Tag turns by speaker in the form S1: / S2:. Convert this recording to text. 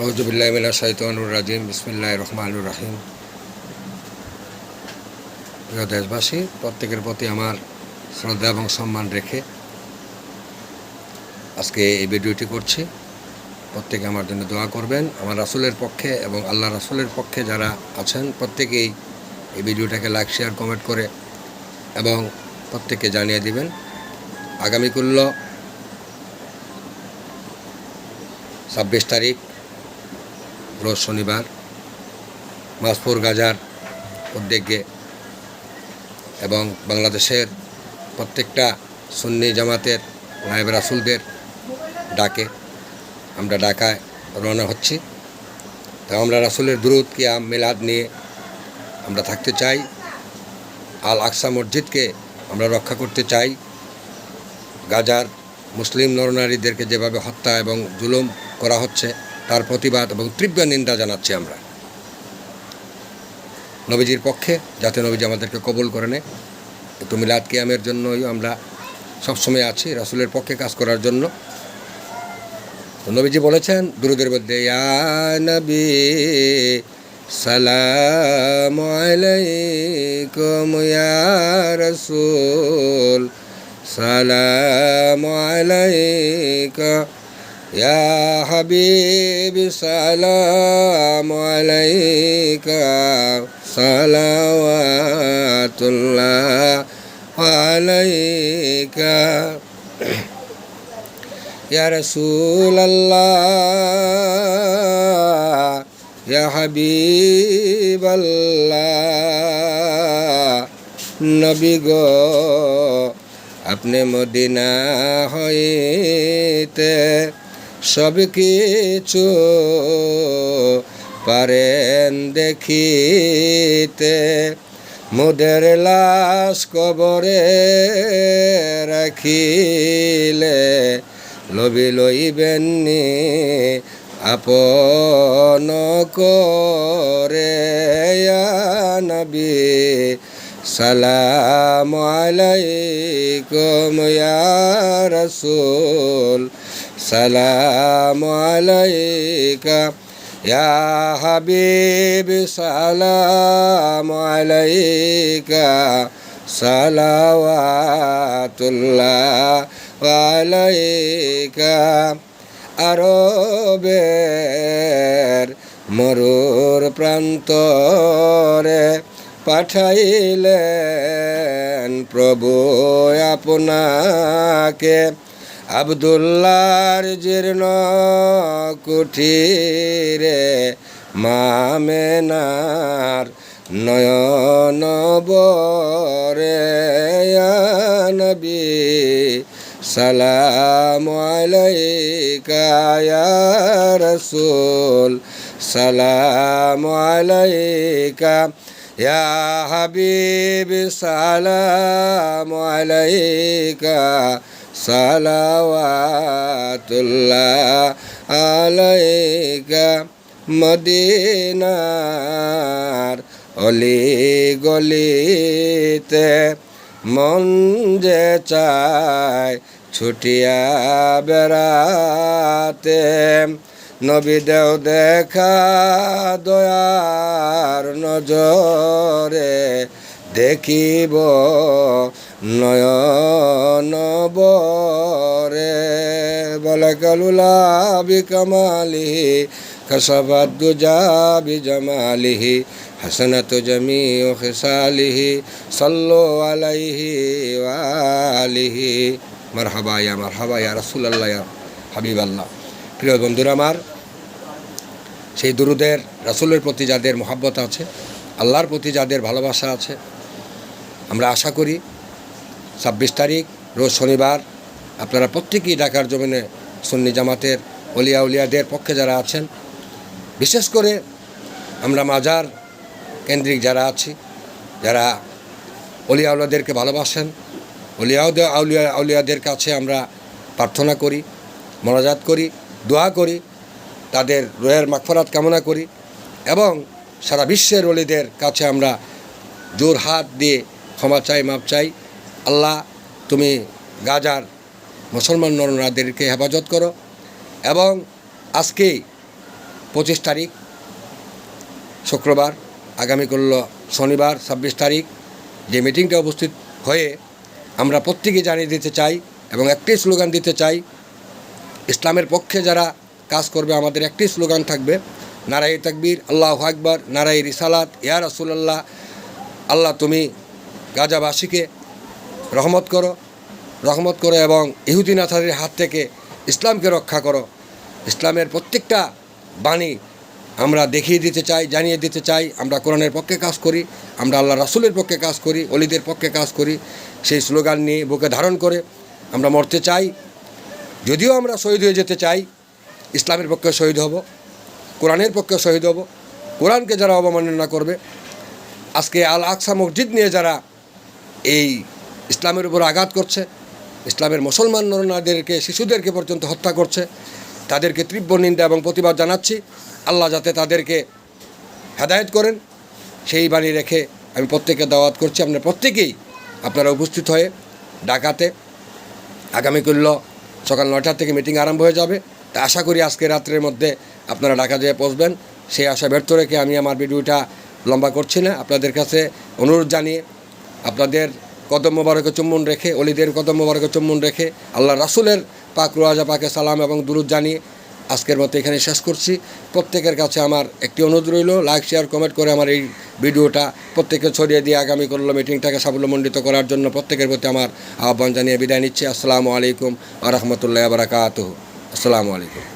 S1: নজবুল্লাহমিনা সাইতানুর রাজিম বিসমিল্লাহ রহমানুর রাহিম। প্রিয় দেশবাসী, প্রত্যেকের প্রতি আমার শ্রদ্ধা এবং সম্মান রেখে আজকে এই ভিডিওটি করছি। প্রত্যেকে আমার জন্য দোয়া করবেন। আমার রাসুলের পক্ষে এবং আল্লাহ রাসুলের পক্ষে যারা আছেন, প্রত্যেকেই এই ভিডিওটাকে লাইক, শেয়ার, কমেন্ট করে এবং প্রত্যেককে জানিয়ে দিবেন। আগামীকুল্য ছাব্বিশ তারিখ রোজ শনিবার মাসপুর গাজার উদ্যোগে এবং বাংলাদেশের প্রত্যেকটা সুন্নি জামাতের নায়েব রাসুলদের ডাকে আমরা ঢাকায় রওনা হচ্ছি। তো আমরা রাসুলের দুরুদ, কিয়াম, মেলাদ নিয়ে আমরা থাকতে চাই। আল আকসা মসজিদকে আমরা রক্ষা করতে চাই। গাজার মুসলিম নরনারীদেরকে যেভাবে হত্যা এবং জুলুম করা হচ্ছে তার প্রতিবাদ এবং তীব্র নিন্দা জানাচ্ছি আমরা। নবীজির পক্ষে, যাতে নবীজি আমাদেরকে কবুল করে নেয়। একটু মিলাদ কিয়ামের জন্যই আমরা সবসময় আছি, রাসুলের পক্ষে কাজ করার জন্য। নবীজি বলেছেন, দুরুদের মধ্যে নবী, সালাম আলাইকুম, ইয়া রাসূল, সালাম আলাইকা ইয়া হাবিব সালাম আলাইকা সালাওয়াতুল্লাহ আলাইকা يا رسول الله يا حبيب الله নবী গো আপনি মদিনা হইতে সব কিছু পারেন দেখিতে। মোদের লাশ কবরে রাখিলে লবি লইবেননি আপন করে। নবী, সালাম আলাইকুম, ইয়া রাসূল। সালাম আলাইকা ইয়া হাবিব সালাম আলাইকা সালাওয়াতুল্লাহ আলাইকা আরবের মরুর প্রান্তরে পাঠাইলেন প্রভু আপনাকে। আবদুল্লার জীর্ণ কুঠিরে মামেনার নয়ন বরে নবী সালাম আলাইকা রাসূল সালাম আলাইকা। ইয়া হাবিব সালাম আলাইকা সালাওয়াতুল্লাহ আলাইকা মদিনার অলি গলিতে মন যে চায় ছুটিয়া বেড়াতে। নবী দেও দেখা দয়ার নজরে দেখিব নয়ন বরে বলকলুলা বিকমালিহি কসবাত দুজা বিজমালিহি حسنة جميع خصاله صلوا عليه وآله মারহাবা ইয়া মারহাবা ইয়া রাসূলুল্লাহ ইয়া হাবিবাল্লাহ প্রিয় বন্ধুরা আমার, সেই দুরুদের, রাসূলের প্রতি যাদের মহাব্বত আছে, আল্লাহর প্রতি যাদের ভালোবাসা আছে, আমরা আশা করি ছাব্বিশ তারিখ, রোজ শনিবার আপনারা প্রত্যেকেই ঢাকার জমিনে সুন্নি জামাতের অলিয়া উলিয়াদের পক্ষে যারা আছেন, বিশেষ করে আমরা মাজার কেন্দ্রিক যারা আছি, যারা অলিয়া আউলিয়াদেরকে ভালোবাসেন অলিয়াউদ আউলিয়া আউলিয়াদের কাছে আমরা প্রার্থনা করি, মনাজাত করি। দোয়া করি, তাদের রোহের মাগফরাত কামনা করি এবং সারা বিশ্বের অলিদের কাছে আমরা জোর হাত দিয়ে ক্ষমা চাই মাপ চাই। আল্লাহ, তুমি গাজার মুসলমান নরনাদেরকে হেফাজত করো এবং আজকে পঁচিশ তারিখ শুক্রবার, আগামী করল শনিবার, ছাব্বিশ তারিখ যে মিটিংটা উপস্থিত হয়ে আমরা প্রত্যেকে জানিয়ে দিতে চাই এবং একটি স্লোগান দিতে চাই ইসলামের পক্ষে যারা কাজ করবে, আমাদের একটি স্লোগান থাকবে নারাই তাকবীর, আল্লাহ আকবর নারাই রিসালাত, ইয়া রাসুলাল্লাহ, আল্লাহ তুমি গাজাবাসীকে রহমত করো রহমত করো এবং ইহুদি নাথারির হাত থেকে ইসলামকে রক্ষা করো। ইসলামের প্রত্যেকটা বাণী আমরা দেখিয়ে দিতে চাই, জানিয়ে দিতে চাই, আমরা কোরআনের পক্ষে কাজ করি, আমরা আল্লাহ রাসুলের পক্ষে কাজ করি অলিদের পক্ষে কাজ করি, সেই স্লোগান নিয়ে বুকে ধারণ করে আমরা মরতে চাই। যদিও আমরা শহীদ হয়ে যেতে চাই, ইসলামের পক্ষে শহীদ হব, কোরআনের পক্ষে শহীদ হব, কোরআনকে যারা অবমাননা করবে, আজকে আল আকসা মসজিদ নিয়ে যারা এই ইসলামের উপর আঘাত করছে, ইসলামের মুসলমান নরনাদেরকে শিশুদেরকে পর্যন্ত হত্যা করছে, তাদেরকে তীব্র নিন্দা এবং প্রতিবাদ জানাচ্ছি। আল্লাহ যাতে তাদেরকে হেদায়ত করেন, সেই বাণী রেখে আমি প্রত্যেকে দাওয়াত করছি। আপনার প্রত্যেকেই আপনারা উপস্থিত হয়ে ঢাকাতে আগামী করল সকাল নয়টার থেকে মিটিং আরম্ভ হয়ে যাবে। তা আশা করি আজকে রাত্রের মধ্যে আপনারা ঢাকা যেয়ে পৌঁছবেন। সেই আশা ব্যর্থ রেখে আমি আমার ভিডিওটা লম্বা করছি না। আপনাদের কাছে অনুরোধ জানিয়ে আপনাদের কদম মোবারকে চুম্বন রেখে, অলিদের কদম মোবারকে চুম্বন রেখে আল্লাহ রাসুলের পাক রোয়াজা পাকে সালাম এবং দুরুদ জানিয়ে আজকের মতো এখানে শেষ করছি। প্রত্যেকের কাছে আমার একটি অনুরোধ রইল লাইক শেয়ার কমেন্ট করে আমার এই ভিডিওটা প্রত্যেককে ছড়িয়ে দিয়ে আগামী করল মিটিংটাকে সাফল্যমণ্ডিত করার জন্য প্রত্যেকের প্রতি আমার আহ্বান জানিয়ে বিদায় নিচ্ছি। আসসালামু আলাইকুম আ রহমতুল্লাহ বারাকাত আসসালামু আলাইকুম।